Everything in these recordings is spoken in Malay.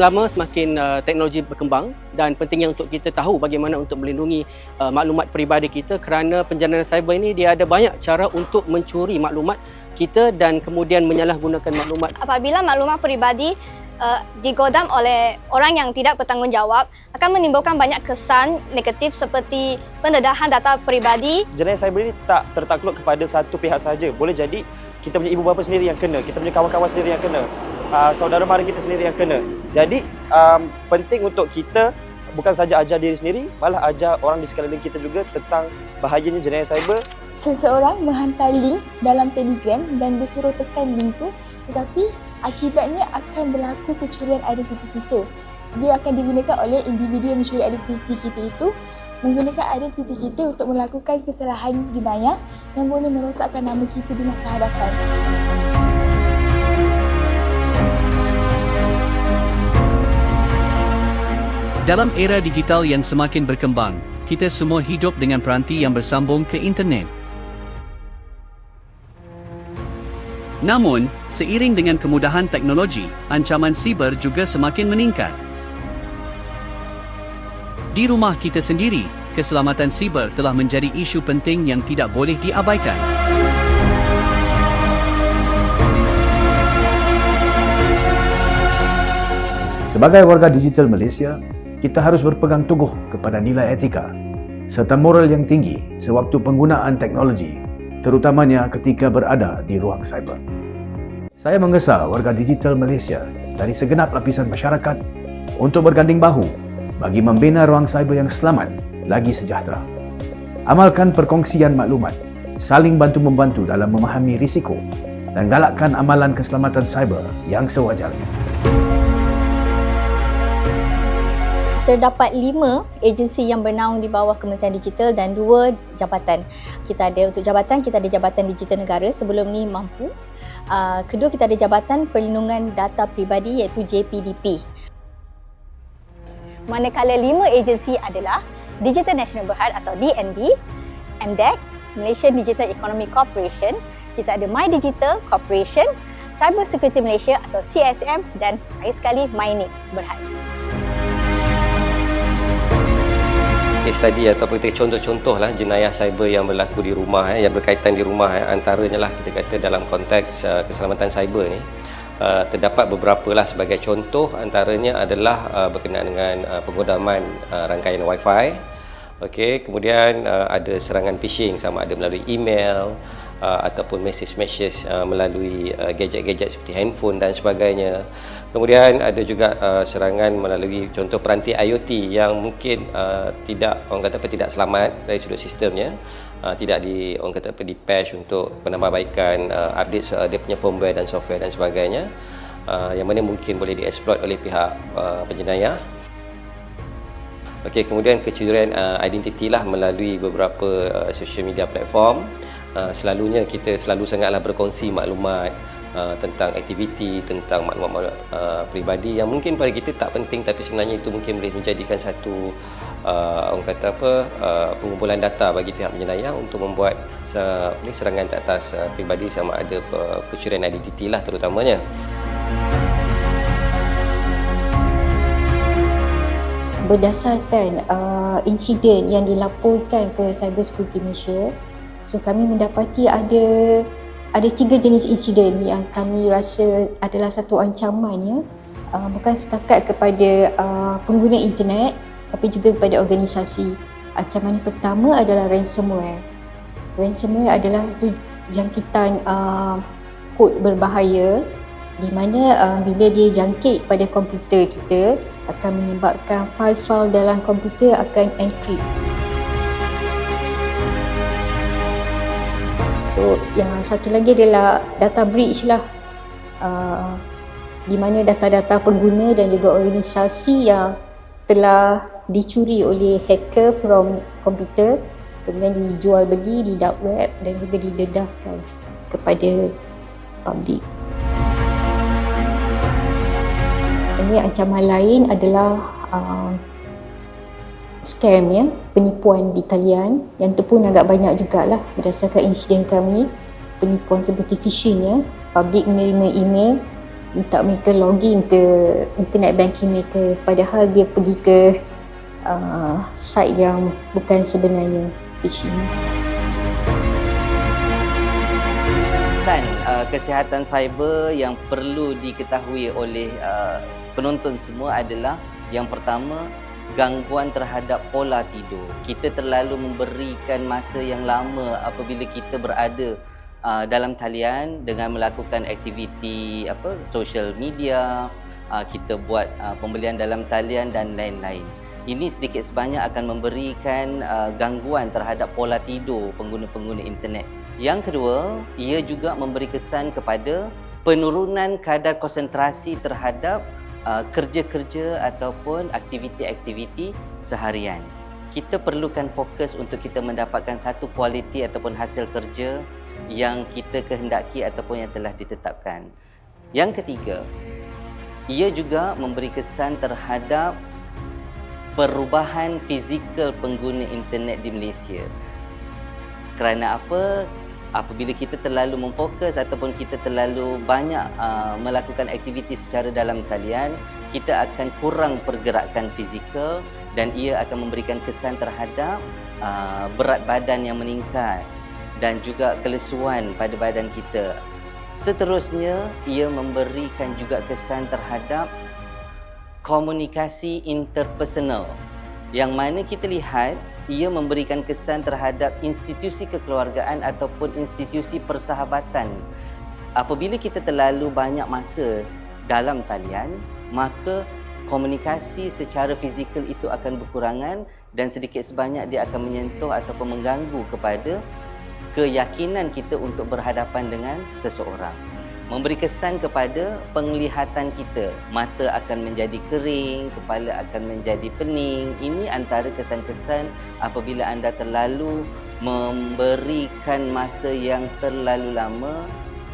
semakin lama semakin uh, teknologi berkembang dan pentingnya untuk kita tahu bagaimana untuk melindungi uh, maklumat peribadi kita kerana penjanahan cyber ini dia ada banyak cara untuk mencuri maklumat kita dan kemudian menyalahgunakan maklumat. Apabila maklumat peribadi uh, digodam oleh orang yang tidak bertanggungjawab akan menimbulkan banyak kesan negatif seperti pendedahan data peribadi. Jenayah cyber ini tak tertakluk kepada satu pihak saja. Boleh jadi kita punya ibu bapa sendiri yang kena, kita punya kawan-kawan sendiri yang kena, uh, saudara mara kita sendiri yang kena. Jadi um, penting untuk kita bukan saja ajar diri sendiri, malah ajar orang di sekeliling kita juga tentang bahayanya jenayah cyber. Seseorang menghantar link dalam Telegram dan disuruh tekan link tu, tetapi akibatnya akan berlaku kecurian identiti kita. Dia akan digunakan oleh individu yang mencuri identiti kita itu menggunakan identiti kita untuk melakukan kesalahan jenayah yang boleh merosakkan nama kita di masa hadapan. Dalam era digital yang semakin berkembang, kita semua hidup dengan peranti yang bersambung ke internet. Namun, seiring dengan kemudahan teknologi, ancaman siber juga semakin meningkat. Di rumah kita sendiri, keselamatan siber telah menjadi isu penting yang tidak boleh diabaikan. Sebagai warga digital Malaysia, kita harus berpegang teguh kepada nilai etika serta moral yang tinggi sewaktu penggunaan teknologi, terutamanya ketika berada di ruang cyber. Saya menggesa warga digital Malaysia dari segenap lapisan masyarakat untuk berganding bahu bagi membina ruang cyber yang selamat lagi sejahtera. Amalkan perkongsian maklumat, saling bantu-membantu dalam memahami risiko dan galakkan amalan keselamatan cyber yang sewajarnya. Terdapat lima agensi yang bernaung di bawah Kementerian Digital dan dua jabatan. Kita ada untuk jabatan, kita ada Jabatan Digital Negara sebelum ni mampu. Uh, kedua, kita ada Jabatan Perlindungan Data Pribadi iaitu JPDP manakala lima agensi adalah Digital National Berhad atau DNB, MDEC, Malaysian Digital Economy Corporation, kita ada My Digital Corporation, Cyber Security Malaysia atau CSM dan akhir sekali MyNIC Berhad. Case study ataupun kita contoh-contoh lah jenayah cyber yang berlaku di rumah eh, yang berkaitan di rumah eh, antaranya lah kita kata dalam konteks uh, keselamatan cyber ni. Uh, terdapat beberapa lah sebagai contoh antaranya adalah uh, berkenaan dengan uh, penggodaman uh, rangkaian wifi. Okey kemudian uh, ada serangan phishing sama ada melalui email uh, ataupun message-message uh, melalui uh, gadget-gadget seperti handphone dan sebagainya. Kemudian ada juga uh, serangan melalui contoh peranti IoT yang mungkin uh, tidak orang kata apa tidak selamat dari sudut sistemnya. Uh, tidak di orang kata apa di patch untuk penambahbaikan uh, update uh, dia punya firmware dan software dan sebagainya. Uh, yang mana mungkin boleh dieksploit oleh pihak uh, penjenayah. Okey, kemudian kecurian uh, identiti lah melalui beberapa uh, social media platform. Uh, selalunya kita selalu sangatlah berkongsi maklumat uh, tentang aktiviti, tentang maklumat uh, peribadi yang mungkin pada kita tak penting tapi sebenarnya itu mungkin boleh menjadikan satu uh, orang kata apa uh, pengumpulan data bagi pihak penjenayah untuk membuat uh, serangan ke atas uh, peribadi sama ada kecurian identiti lah terutamanya. berdasarkan uh, insiden yang dilaporkan ke Cyber Security Malaysia, so kami mendapati ada ada tiga jenis insiden yang kami rasa adalah satu ancaman ya, uh, bukan setakat kepada uh, pengguna internet tapi juga kepada organisasi. Ancaman pertama adalah ransomware. Ransomware adalah satu jangkitan uh, kod berbahaya di mana uh, bila dia jangkit pada komputer kita akan menyebabkan file-file dalam komputer akan encrypt. So, yang satu lagi adalah data breach lah. Uh, di mana data-data pengguna dan juga organisasi yang telah dicuri oleh hacker from komputer kemudian dijual beli di dark web dan juga didedahkan kepada publik. Ini ancaman lain adalah uh, scam ya, penipuan di talian. Yang tu pun agak banyak jugalah. Berdasarkan insiden kami penipuan seperti phishing ya, publik menerima email minta mereka login ke internet banking mereka. Padahal dia pergi ke uh, site yang bukan sebenarnya phishing. Kesan uh, kesihatan cyber yang perlu diketahui oleh uh, penonton semua adalah yang pertama gangguan terhadap pola tidur. Kita terlalu memberikan masa yang lama apabila kita berada uh, dalam talian dengan melakukan aktiviti apa social media, uh, kita buat uh, pembelian dalam talian dan lain-lain. Ini sedikit sebanyak akan memberikan uh, gangguan terhadap pola tidur pengguna-pengguna internet. Yang kedua, ia juga memberi kesan kepada penurunan kadar konsentrasi terhadap uh, kerja-kerja ataupun aktiviti-aktiviti seharian. Kita perlukan fokus untuk kita mendapatkan satu kualiti ataupun hasil kerja yang kita kehendaki ataupun yang telah ditetapkan. Yang ketiga, ia juga memberi kesan terhadap perubahan fizikal pengguna internet di Malaysia. Kerana apa? Apabila kita terlalu memfokus ataupun kita terlalu banyak uh, melakukan aktiviti secara dalam talian, kita akan kurang pergerakan fizikal dan ia akan memberikan kesan terhadap uh, berat badan yang meningkat dan juga kelesuan pada badan kita. Seterusnya, ia memberikan juga kesan terhadap komunikasi interpersonal yang mana kita lihat ia memberikan kesan terhadap institusi kekeluargaan ataupun institusi persahabatan. Apabila kita terlalu banyak masa dalam talian, maka komunikasi secara fizikal itu akan berkurangan dan sedikit sebanyak dia akan menyentuh ataupun mengganggu kepada keyakinan kita untuk berhadapan dengan seseorang memberi kesan kepada penglihatan kita. Mata akan menjadi kering, kepala akan menjadi pening. Ini antara kesan-kesan apabila anda terlalu memberikan masa yang terlalu lama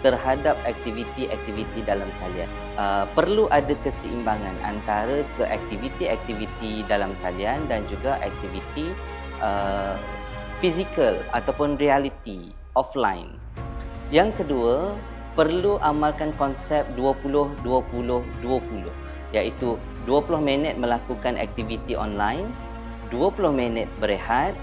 terhadap aktiviti-aktiviti dalam talian. Uh, perlu ada keseimbangan antara ke aktiviti-aktiviti dalam talian dan juga aktiviti uh, fizikal ataupun reality offline. Yang kedua, perlu amalkan konsep 20 20 20 iaitu 20 minit melakukan aktiviti online, 20 minit berehat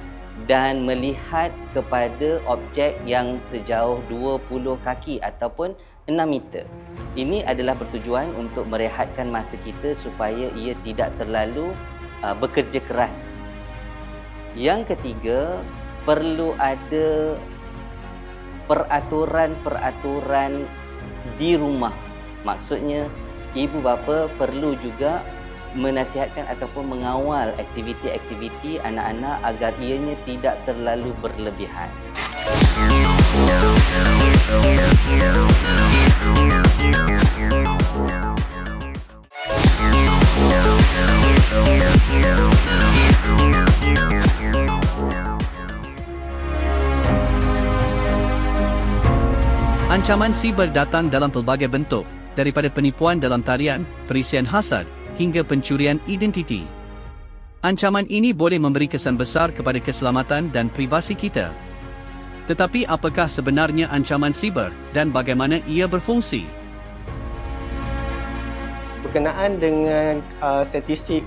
dan melihat kepada objek yang sejauh 20 kaki ataupun 6 meter. Ini adalah bertujuan untuk merehatkan mata kita supaya ia tidak terlalu uh, bekerja keras. Yang ketiga, perlu ada peraturan-peraturan di rumah. Maksudnya ibu bapa perlu juga menasihatkan ataupun mengawal aktiviti-aktiviti anak-anak agar ianya tidak terlalu berlebihan. Ancaman siber datang dalam pelbagai bentuk, daripada penipuan dalam tarian, perisian hasad, hingga pencurian identiti. Ancaman ini boleh memberi kesan besar kepada keselamatan dan privasi kita. Tetapi apakah sebenarnya ancaman siber dan bagaimana ia berfungsi? Berkenaan dengan uh, statistik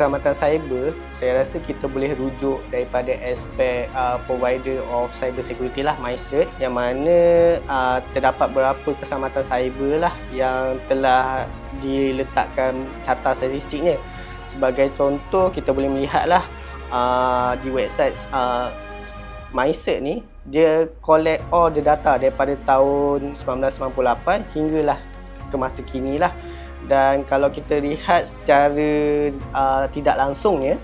keselamatan cyber, saya rasa kita boleh rujuk daripada aspek uh, provider of cyber security lah, MyCert, yang mana uh, terdapat beberapa keselamatan cyber lah yang telah diletakkan carta statistiknya. Sebagai contoh, kita boleh melihatlah uh, di website uh, MyCert ni, dia collect all the data daripada tahun 1998 hinggalah ke masa kini lah dan kalau kita lihat secara uh, tidak langsung ya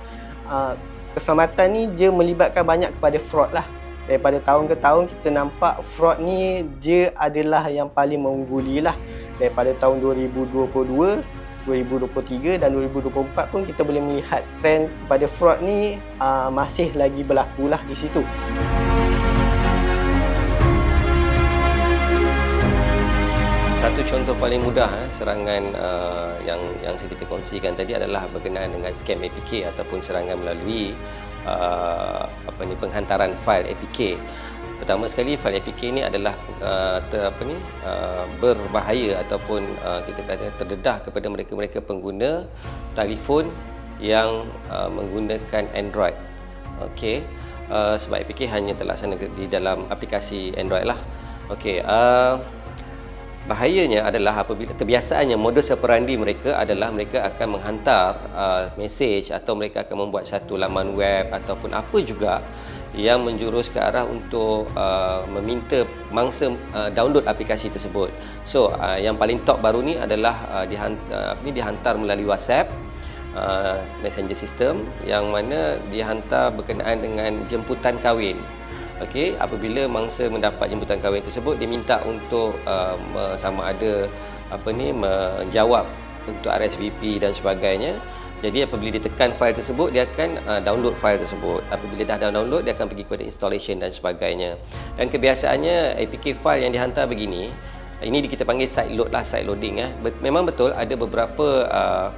uh, keselamatan ni dia melibatkan banyak kepada fraud lah daripada tahun ke tahun kita nampak fraud ni dia adalah yang paling mengungguli lah daripada tahun 2022 2023 dan 2024 pun kita boleh melihat trend kepada fraud ni uh, masih lagi berlaku lah di situ. Satu contoh paling mudah eh, serangan uh, yang yang saya kita kongsikan tadi adalah berkenaan dengan scam APK ataupun serangan melalui uh, apa ni penghantaran fail APK. Pertama sekali file APK ni adalah uh, ter, apa ni berbahaya ataupun kita kata terdedah kepada mereka-mereka pengguna telefon yang menggunakan Android. Okey. Sebab APK hanya terlaksana di dalam aplikasi Android lah. Okey, uh, bahayanya adalah apabila kebiasaannya modus operandi mereka adalah mereka akan menghantar uh, mesej atau mereka akan membuat satu laman web ataupun apa juga yang menjurus ke arah untuk uh, meminta mangsa uh, download aplikasi tersebut. So, uh, yang paling top baru ni adalah uh, dihantar, uh, dihantar melalui WhatsApp uh, messenger system yang mana dihantar berkenaan dengan jemputan kahwin. Okey, apabila mangsa mendapat jemputan kahwin tersebut, dia minta untuk uh, sama ada apa ni menjawab untuk RSVP dan sebagainya. Jadi apabila dia tekan file tersebut, dia akan uh, download file tersebut. Apabila dah download, dia akan pergi kepada installation dan sebagainya. Dan kebiasaannya APK file yang dihantar begini, ini kita panggil side load lah, side loading eh. Memang betul ada beberapa uh,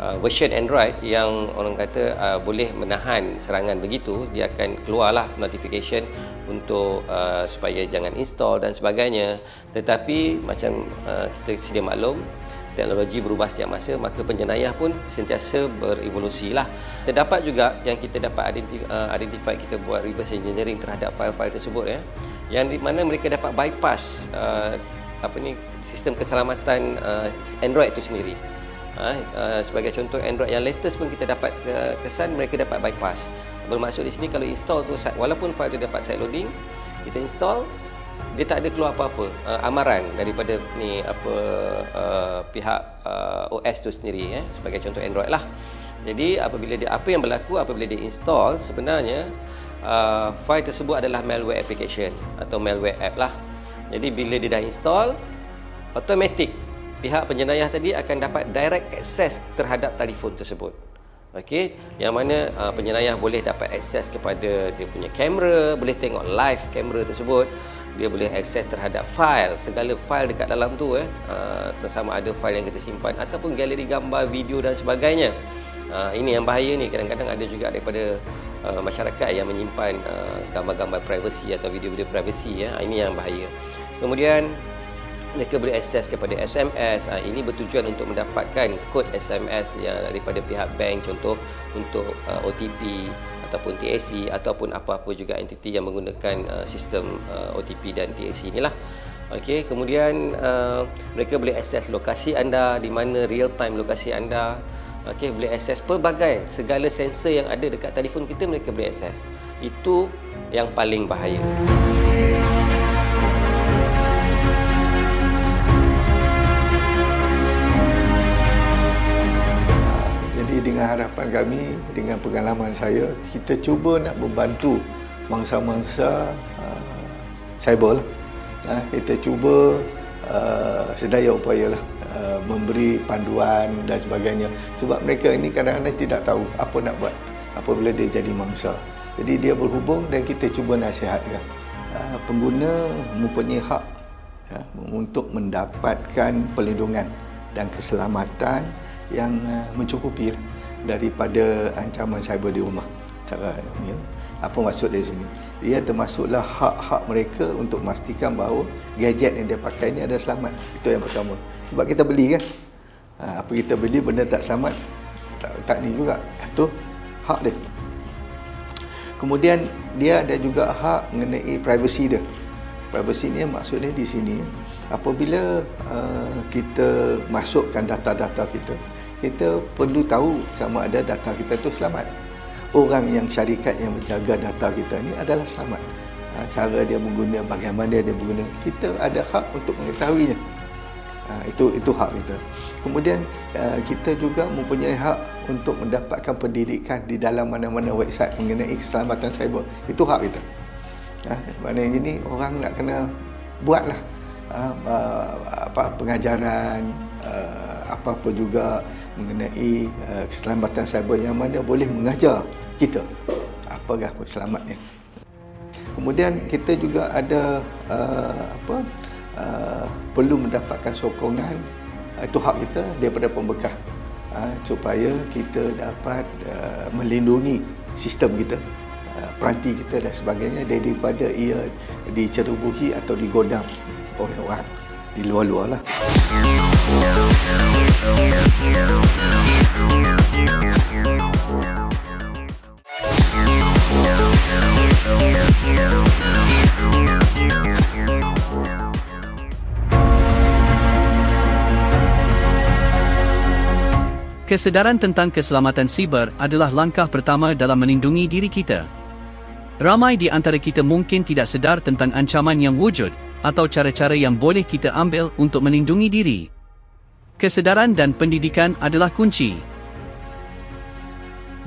uh, version Android yang orang kata uh, boleh menahan serangan begitu dia akan keluarlah notification untuk uh, supaya jangan install dan sebagainya. Tetapi macam uh, kita sedia maklum teknologi berubah setiap masa maka penjenayah pun sentiasa berevolusi lah. Terdapat juga yang kita dapat identify, uh, identify kita buat reverse engineering terhadap file-file tersebut ya. Yang di mana mereka dapat bypass uh, apa ni sistem keselamatan uh, Android itu sendiri ha, uh, sebagai contoh Android yang latest pun kita dapat uh, kesan mereka dapat bypass. Bermaksud di sini kalau install tu walaupun file tu dapat side loading kita install dia tak ada keluar apa-apa uh, amaran daripada ni apa uh, pihak uh, OS tu sendiri eh sebagai contoh Android lah. Jadi apabila dia apa yang berlaku apabila dia install sebenarnya uh, file tersebut adalah malware application atau malware app lah. Jadi bila dia dah install automatic pihak penjenayah tadi akan dapat direct access terhadap telefon tersebut. Okey, yang mana uh, penjenayah boleh dapat akses kepada dia punya kamera, boleh tengok live kamera tersebut, dia boleh akses terhadap file, segala file dekat dalam tu eh, uh, sama ada file yang kita simpan ataupun galeri gambar, video dan sebagainya. Uh, ini yang bahaya ni kadang-kadang ada juga daripada uh, masyarakat yang menyimpan uh, gambar-gambar privacy atau video-video privacy ya. Ini yang bahaya. Kemudian mereka boleh akses kepada SMS. Ha, ini bertujuan untuk mendapatkan kod SMS yang daripada pihak bank contoh untuk uh, OTP ataupun TAC ataupun apa-apa juga entiti yang menggunakan uh, sistem uh, OTP dan TAC inilah. Okey, kemudian uh, mereka boleh akses lokasi anda di mana real time lokasi anda. Okey, boleh akses pelbagai segala sensor yang ada dekat telefon kita mereka boleh akses. Itu yang paling bahaya. Dengan harapan kami, dengan pengalaman saya, kita cuba nak membantu mangsa-mangsa uh, cyber lah. Uh, kita cuba uh, sedaya upaya lah uh, memberi panduan dan sebagainya. Sebab mereka ini kadang-kadang tidak tahu apa nak buat apabila dia jadi mangsa. Jadi dia berhubung dan kita cuba nasihatkan. Uh, pengguna mempunyai hak ya, untuk mendapatkan perlindungan dan keselamatan yang uh, mencukupi daripada ancaman cyber di rumah. Cara ya. Apa maksud dari sini? Ia termasuklah hak-hak mereka untuk memastikan bahawa gadget yang dia pakai ini ada selamat. Itu yang pertama. Sebab kita beli kan. Ha, apa kita beli benda tak selamat tak, tak ni juga. Itu hak dia. Kemudian dia ada juga hak mengenai privacy dia. Privacy ni maksudnya di sini apabila uh, kita masukkan data-data kita kita perlu tahu sama ada data kita itu selamat. Orang yang syarikat yang menjaga data kita ni adalah selamat. Ha, cara dia menggunakan, bagaimana dia menggunakan, kita ada hak untuk mengetahuinya. Ha, itu itu hak kita. Kemudian uh, kita juga mempunyai hak untuk mendapatkan pendidikan di dalam mana-mana website mengenai keselamatan cyber. Itu hak kita. Ha, maknanya ini orang nak kena buatlah apa pengajaran apa-apa juga mengenai uh, keselamatan cyber yang mana boleh mengajar kita apakah selamatnya. Kemudian kita juga ada uh, apa uh, perlu mendapatkan sokongan itu hak kita daripada pembekah supaya kita dapat melindungi sistem kita peranti kita dan sebagainya daripada ia dicerobohi atau digodam oleh orang di luar-luar lah. Kesedaran tentang keselamatan siber adalah langkah pertama dalam melindungi diri kita. Ramai di antara kita mungkin tidak sedar tentang ancaman yang wujud atau cara-cara yang boleh kita ambil untuk melindungi diri. Kesedaran dan pendidikan adalah kunci.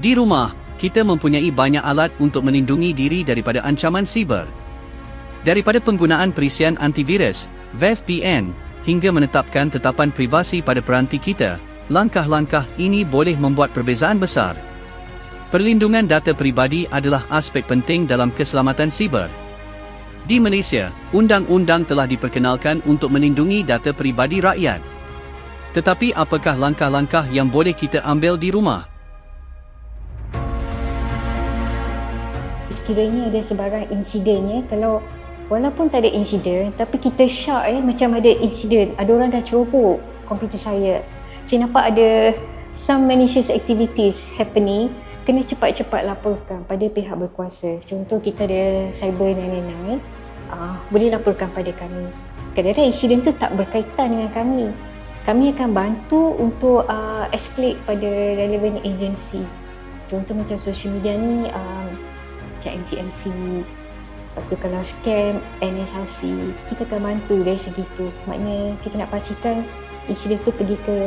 Di rumah, kita mempunyai banyak alat untuk melindungi diri daripada ancaman siber. Daripada penggunaan perisian antivirus, VPN, hingga menetapkan tetapan privasi pada peranti kita, langkah-langkah ini boleh membuat perbezaan besar. Perlindungan data peribadi adalah aspek penting dalam keselamatan siber. Di Malaysia, undang-undang telah diperkenalkan untuk melindungi data peribadi rakyat. Tetapi apakah langkah-langkah yang boleh kita ambil di rumah? Sekiranya ada sebarang insidennya, kalau walaupun tak ada insiden, tapi kita syak eh, macam ada insiden, ada orang dah ceroboh komputer saya, saya nampak ada some malicious activities happening kena cepat-cepat laporkan pada pihak berkuasa contoh kita ada cyber 999 uh, boleh laporkan pada kami kadang-kadang insiden tu tak berkaitan dengan kami kami akan bantu untuk uh, escalate pada relevant agency contoh macam social media ni um, macam MCMC Lepas tu kalau scam NSRC, kita akan bantu dari segi tu. Maknanya kita nak pastikan insiden tu pergi ke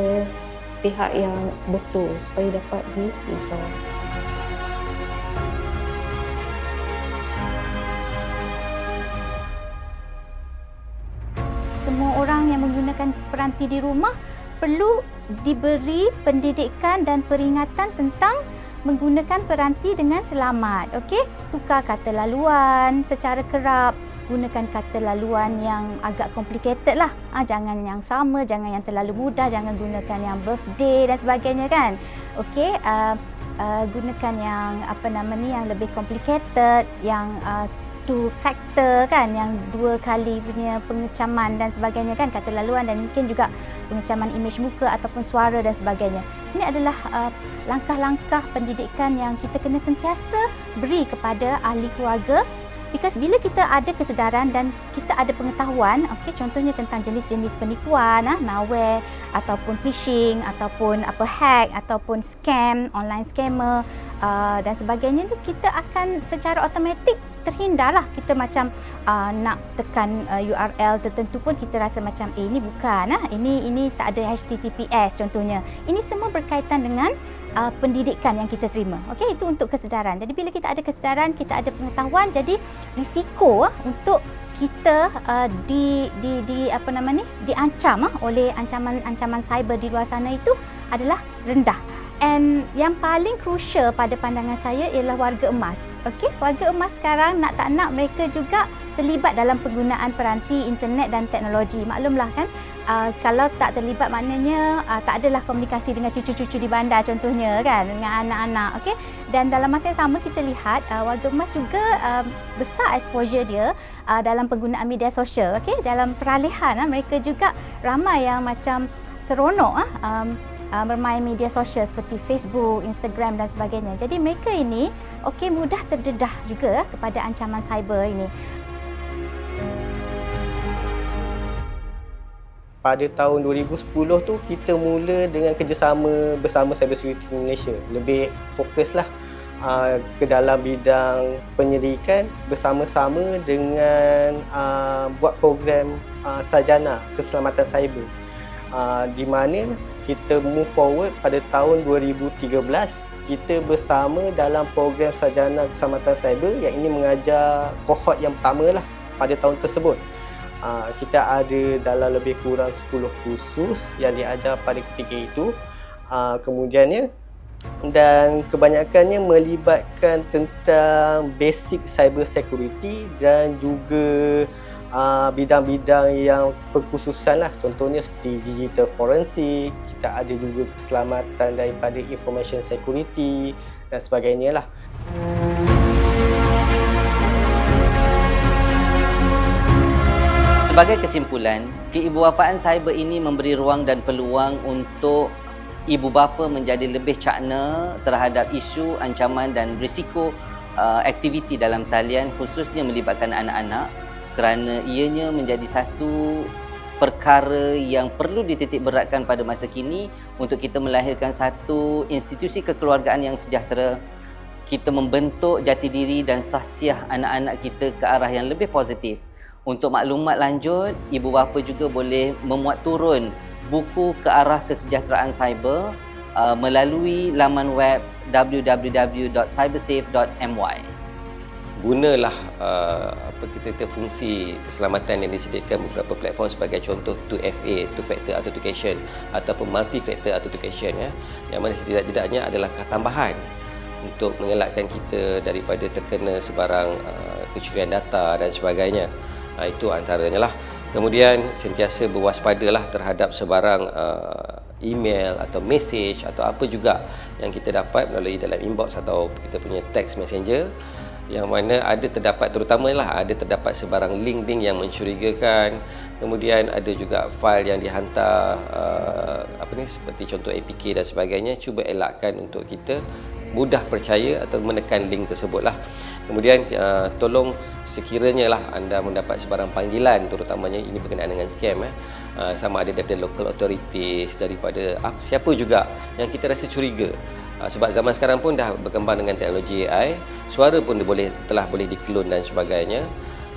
pihak yang betul supaya dapat diresolve. Menggunakan peranti di rumah perlu diberi pendidikan dan peringatan tentang menggunakan peranti dengan selamat. Okey, tukar kata laluan secara kerap gunakan kata laluan yang agak complicated lah. Ha, jangan yang sama, jangan yang terlalu mudah, jangan gunakan yang birthday dan sebagainya kan. Okey, uh, uh, gunakan yang apa nama ni yang lebih complicated, yang uh, two factor kan yang dua kali punya pengecaman dan sebagainya kan kata laluan dan mungkin juga pengecaman imej muka ataupun suara dan sebagainya. Ini adalah uh, langkah-langkah pendidikan yang kita kena sentiasa beri kepada ahli keluarga because bila kita ada kesedaran dan kita ada pengetahuan okey contohnya tentang jenis-jenis penipuan ah malware ataupun phishing ataupun apa hack ataupun scam online scammer uh, dan sebagainya tu kita akan secara automatik terhindarlah kita macam uh, nak tekan uh, URL tertentu pun kita rasa macam eh ini bukan ah ini ini tak ada HTTPS contohnya ini semua berkaitan dengan uh, pendidikan yang kita terima. Okey, itu untuk kesedaran. Jadi bila kita ada kesedaran, kita ada pengetahuan, jadi risiko uh, untuk kita uh, di di di apa nama ni diancam uh, oleh ancaman-ancaman cyber di luar sana itu adalah rendah. And yang paling crucial pada pandangan saya ialah warga emas. Okey, warga emas sekarang nak tak nak mereka juga terlibat dalam penggunaan peranti internet dan teknologi. Maklumlah kan, uh, kalau tak terlibat maknanya uh, tak adalah komunikasi dengan cucu-cucu di bandar contohnya kan dengan anak-anak okey dan dalam masa yang sama kita lihat uh, warga emas juga uh, besar exposure dia uh, dalam penggunaan media sosial okey dalam peralihan uh, mereka juga ramai yang macam seronok uh, um, uh, bermain media sosial seperti Facebook, Instagram dan sebagainya. Jadi mereka ini okey mudah terdedah juga kepada ancaman cyber ini. pada tahun 2010 tu kita mula dengan kerjasama bersama Cyber Security Malaysia lebih fokuslah uh, ke dalam bidang penyelidikan bersama-sama dengan uh, buat program uh, sarjana keselamatan cyber uh, di mana kita move forward pada tahun 2013 kita bersama dalam program sarjana keselamatan cyber yang ini mengajar kohort yang pertama lah pada tahun tersebut. Uh, kita ada dalam lebih kurang 10 kursus yang diajar pada ketika itu. Uh, kemudiannya dan kebanyakannya melibatkan tentang basic cyber security dan juga uh, bidang-bidang yang perkhususan lah. Contohnya seperti digital forensik kita ada juga keselamatan daripada information security dan sebagainya lah. Sebagai kesimpulan, keibuapaan cyber ini memberi ruang dan peluang untuk ibu bapa menjadi lebih cakna terhadap isu, ancaman dan risiko uh, aktiviti dalam talian khususnya melibatkan anak-anak kerana ianya menjadi satu perkara yang perlu dititik beratkan pada masa kini untuk kita melahirkan satu institusi kekeluargaan yang sejahtera kita membentuk jati diri dan sahsiah anak-anak kita ke arah yang lebih positif untuk maklumat lanjut, ibu bapa juga boleh memuat turun buku ke arah kesejahteraan cyber uh, melalui laman web www.cybersafe.my. Gunalah uh, apa kita kata fungsi keselamatan yang disediakan beberapa platform sebagai contoh 2FA, two factor authentication ataupun multi factor authentication ya. Yang mana setidak-tidaknya adalah tambahan untuk mengelakkan kita daripada terkena sebarang uh, kecurian data dan sebagainya. Ha, itu antaranya lah. Kemudian sentiasa berwaspadalah terhadap sebarang uh, email atau message atau apa juga yang kita dapat melalui dalam inbox atau kita punya text messenger yang mana ada terdapat terutamalah ada terdapat sebarang link-link yang mencurigakan. Kemudian ada juga fail yang dihantar uh, apa ni seperti contoh APK dan sebagainya cuba elakkan untuk kita. Mudah percaya atau menekan link tersebutlah. Kemudian uh, tolong sekiranya lah anda mendapat sebarang panggilan terutamanya ini berkenaan dengan scam eh. Uh, sama ada daripada local authorities daripada uh, siapa juga yang kita rasa curiga. Uh, sebab zaman sekarang pun dah berkembang dengan teknologi AI suara pun boleh telah boleh diklon dan sebagainya.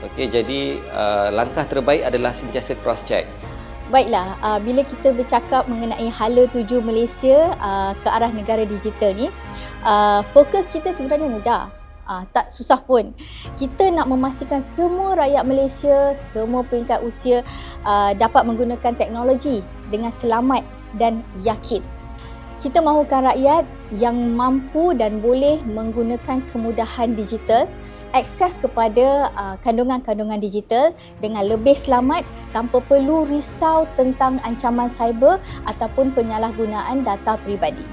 Okey jadi uh, langkah terbaik adalah sentiasa cross check Baiklah, uh, bila kita bercakap mengenai hala tuju Malaysia uh, ke arah negara digital ni, uh, fokus kita sebenarnya mudah uh, tak susah pun. Kita nak memastikan semua rakyat Malaysia, semua peringkat usia uh, dapat menggunakan teknologi dengan selamat dan yakin. Kita mahukan rakyat yang mampu dan boleh menggunakan kemudahan digital, akses kepada uh, kandungan-kandungan digital dengan lebih selamat tanpa perlu risau tentang ancaman cyber ataupun penyalahgunaan data peribadi.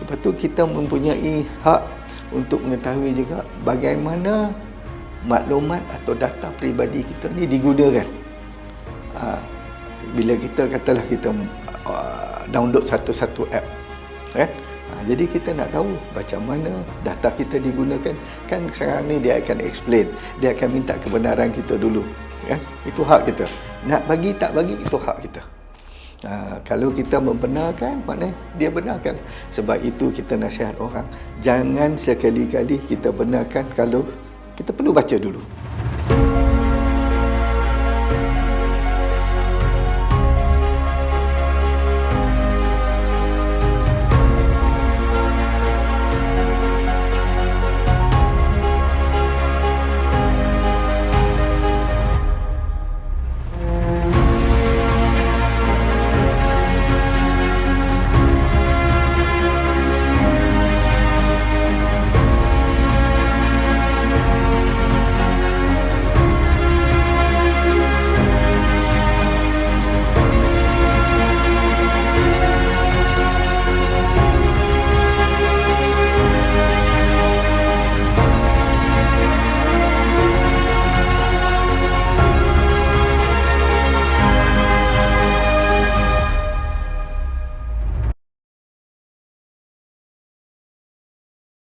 Lepas tu kita mempunyai hak untuk mengetahui juga bagaimana maklumat atau data peribadi kita ni digunakan. Ha, bila kita katalah kita uh, download satu-satu app, kan? Ha, jadi kita nak tahu macam mana data kita digunakan. Kan sekarang ni dia akan explain, dia akan minta kebenaran kita dulu, kan? Itu hak kita. Nak bagi tak bagi itu hak kita. Ha, kalau kita membenarkan, maknanya dia benarkan. Sebab itu kita nasihat orang, jangan sekali-kali kita benarkan kalau kita perlu baca dulu.